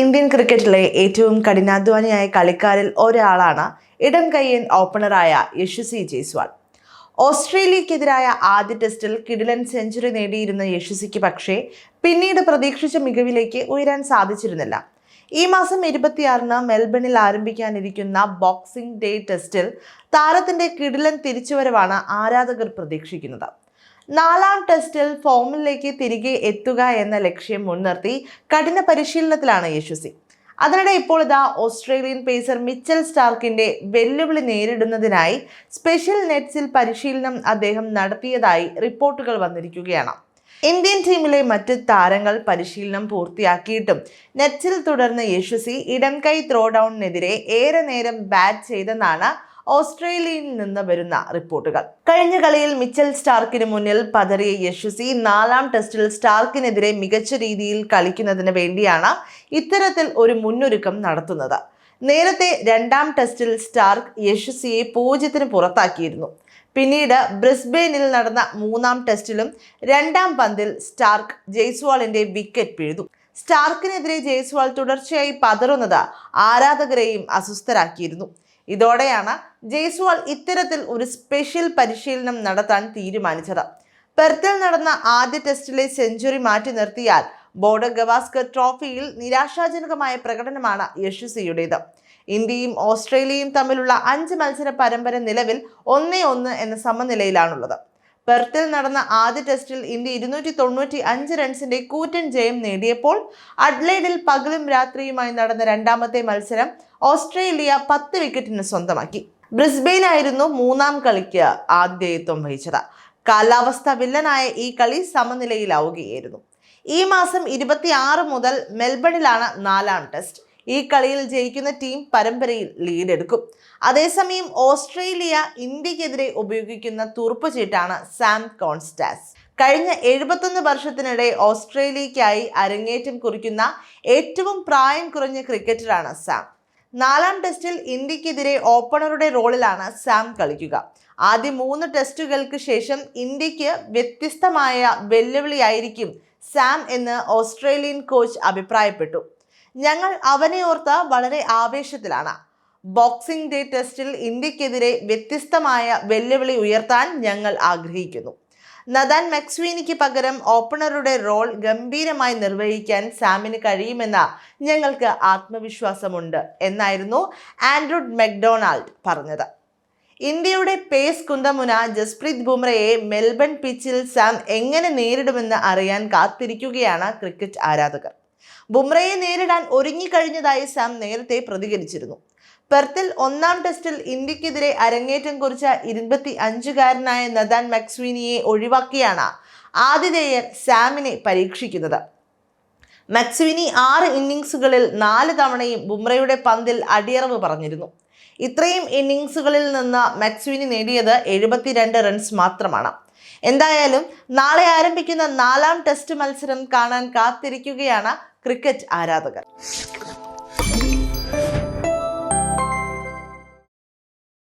Indian ക്രിക്കറ്റിലെ ഏറ്റവും കഠിനാധ്വാനിയായ കളിക്കാരിൽ ഒരാളാണ് ഇടം കയ്യൻ ഓപ്പണറായ യശസ്വി ജയ്സ്വാൾ. ഓസ്ട്രേലിയക്കെതിരായ ആദ്യ ടെസ്റ്റിൽ കിടിലൻ സെഞ്ചുറി നേടിയിരുന്ന യശസ്വിക്ക് പക്ഷേ പിന്നീട് പ്രതീക്ഷിച്ച മികവിലേക്ക് ഉയരാൻ സാധിച്ചിരുന്നില്ല. ഈ മാസം ഇരുപത്തിയാറിന് മെൽബണിൽ ആരംഭിക്കാനിരിക്കുന്ന ബോക്സിംഗ് ഡേ ടെസ്റ്റിൽ താരത്തിന്റെ കിടിലൻ തിരിച്ചുവരവാണ് ആരാധകർ പ്രതീക്ഷിക്കുന്നത്. നാലാം ടെസ്റ്റിൽ ഫോമിലേക്ക് തിരികെ എത്തുക എന്ന ലക്ഷ്യം മുൻനിർത്തി കഠിന പരിശീലനത്തിലാണ് യശസ്വി അതിനിടെ ഇപ്പോൾ ഇതാ ഓസ്ട്രേലിയൻ പേസർ മിച്ചൽ സ്റ്റാർക്കിന്റെ വെല്ലുവിളി നേരിടുന്നതിനായി സ്പെഷ്യൽ നെറ്റ്സിൽ പരിശീലനം അദ്ദേഹം നടത്തിയതായി റിപ്പോർട്ടുകൾ വന്നിരിക്കുകയാണ്. ഇന്ത്യൻ ടീമിലെ മറ്റ് താരങ്ങൾ പരിശീലനം പൂർത്തിയാക്കിയിട്ടും നെറ്റ്സിൽ തുടർന്ന് യശസ്വി ഇടംകൈ ത്രോ ഡൗണിനെതിരെ ഏറെ നേരം ബാറ്റ് ചെയ്തെന്നാണ് ഓസ്ട്രേലിയയിൽ നിന്ന് വരുന്ന റിപ്പോർട്ടുകൾ. കഴിഞ്ഞ കളിയിൽ മിച്ചൽ സ്റ്റാർക്കിന് മുന്നിൽ പതറിയ യശസ്വി നാലാം ടെസ്റ്റിൽ സ്റ്റാർക്കിനെതിരെ മികച്ച രീതിയിൽ കളിക്കുന്നതിന് വേണ്ടിയാണ് ഇത്തരത്തിൽ ഒരു മുന്നൊരുക്കം നടത്തുന്നത്. നേരത്തെ രണ്ടാം ടെസ്റ്റിൽ സ്റ്റാർക്ക് യശസ്വിയെ പൂജ്യത്തിന് പുറത്താക്കിയിരുന്നു. പിന്നീട് ബ്രിസ്ബെയിനിൽ നടന്ന മൂന്നാം ടെസ്റ്റിലും രണ്ടാം പന്തിൽ സ്റ്റാർക്ക് ജയ്സ്വാളിന്റെ വിക്കറ്റ് പിഴുതു. സ്റ്റാർക്കിനെതിരെ ജയ്സ്വാൾ തുടർച്ചയായി പതറുന്നത് ആരാധകരെയും അസ്വസ്ഥരാക്കിയിരുന്നു. ഇതോടെയാണ് ജയ്സ്വാൾ ഇത്തരത്തിൽ ഒരു സ്പെഷ്യൽ പരിശീലനം നടത്താൻ തീരുമാനിച്ചത്. പെർത്തിൽ നടന്ന ആദ്യ ടെസ്റ്റിലെ സെഞ്ചുറി മാറ്റി നിർത്തിയാൽ ബോർഡർ ഗവാസ്കർ ട്രോഫിയിൽ നിരാശാജനകമായ പ്രകടനമാണ് യശസ്വിയുടേത്. ഇന്ത്യയും ഓസ്ട്രേലിയയും തമ്മിലുള്ള അഞ്ച് മത്സര പരമ്പര നിലവിൽ ഒന്നേ ഒന്ന് എന്ന സമനിലയിലാണുള്ളത്. പെർത്തിൽ നടന്ന ആദ്യ ടെസ്റ്റിൽ ഇന്ത്യ ഇരുന്നൂറ്റി തൊണ്ണൂറ്റി അഞ്ച് റൺസിന്റെ കൂറ്റൻ ജയം നേടിയപ്പോൾ അഡ്ലൈഡിൽ പകലും രാത്രിയുമായി നടന്ന രണ്ടാമത്തെ മത്സരം ഓസ്ട്രേലിയ പത്ത് വിക്കറ്റിന് സ്വന്തമാക്കി. ബ്രിസ്ബെയിനായിരുന്നു മൂന്നാം കളിക്ക് ആദ്യത്വം വഹിച്ചത്. കാലാവസ്ഥ വില്ലനായ ഈ കളി സമനിലയിലാവുകയായിരുന്നു. ഈ മാസം ഇരുപത്തിയാറ് മുതൽ മെൽബണിലാണ് നാലാം ടെസ്റ്റ്. ഈ കളിയിൽ ജയിക്കുന്ന ടീം പരമ്പരയിൽ ലീഡെടുക്കും. അതേസമയം ഓസ്ട്രേലിയ ഇന്ത്യക്കെതിരെ ഉപയോഗിക്കുന്ന തുറുപ്പുചീട്ടാണ് സാം കോൺസ്റ്റാസ്. കഴിഞ്ഞ എഴുപത്തൊന്ന് വർഷത്തിനിടെ ഓസ്ട്രേലിയക്കായി അരങ്ങേറ്റം കുറിക്കുന്ന ഏറ്റവും പ്രായം കുറഞ്ഞ ക്രിക്കറ്ററാണ് സാം. നാലാം ടെസ്റ്റിൽ ഇന്ത്യക്കെതിരെ ഓപ്പണറുടെ റോളിലാണ് സാം കളിക്കുക. ആദ്യ മൂന്ന് ടെസ്റ്റുകൾക്ക് ശേഷം ഇന്ത്യയ്ക്ക് വ്യത്യസ്തമായ വെല്ലുവിളിയായിരിക്കും സാം എന്ന് ഓസ്ട്രേലിയൻ കോച്ച് അഭിപ്രായപ്പെട്ടു. ഞങ്ങൾ അവനെ ഓർത്ത് വളരെ ആവേശത്തിലാണ്. ബോക്സിംഗ് ഡേ ടെസ്റ്റിൽ ഇന്ത്യക്കെതിരെ വ്യത്യസ്തമായ വെല്ലുവിളി ഉയർത്താൻ ഞങ്ങൾ ആഗ്രഹിക്കുന്നു. നദാൻ മെക്സ്വീനിക്ക് പകരം ഓപ്പണറുടെ റോൾ ഗംഭീരമായി നിർവഹിക്കാൻ സാമിന് കഴിയുമെന്ന ഞങ്ങൾക്ക് ആത്മവിശ്വാസമുണ്ട് എന്നായിരുന്നു ആൻഡ്രൂഡ് മെക്ഡൊണാൾഡ് പറഞ്ഞത്. ഇന്ത്യയുടെ പേസ് കുന്തമുന ജസ്പ്രീത് ബുംറയെ മെൽബൺ പിച്ചിൽ സാം എങ്ങനെ നേരിടുമെന്ന് അറിയാൻ കാത്തിരിക്കുകയാണ് ക്രിക്കറ്റ് ആരാധകർ. ബുംറയെ നേരിടാൻ ഒരുങ്ങിക്കഴിഞ്ഞതായി സാം നേരത്തെ പ്രതികരിച്ചിരുന്നു. പെർത്തിൽ ഒന്നാം ടെസ്റ്റിൽ ഇന്ത്യക്കെതിരെ അരങ്ങേറ്റം കുറിച്ച ഇരുപത്തി അഞ്ചുകാരനായ നദാൻ മക്സ്വീനിയെ ഒഴിവാക്കിയാണ് ആതിഥേയർ സാമിനെ പരീക്ഷിക്കുന്നത്. മക്സ്വിനി ആറ് ഇന്നിങ്സുകളിൽ നാല് തവണയും ബുംറയുടെ പന്തിൽ അടിയറവ് പറഞ്ഞിരുന്നു. ഇത്രയും ഇന്നിങ്സുകളിൽ നിന്ന് മക്സ്വിനി നേടിയത് എഴുപത്തിരണ്ട് റൺസ് മാത്രമാണ്. എന്തായാലും നാളെ ആരംഭിക്കുന്ന നാലാം ടെസ്റ്റ് മത്സരം കാണാൻ കാത്തിരിക്കുകയാണ് ക്രിക്കറ്റ് ആരാധകർ.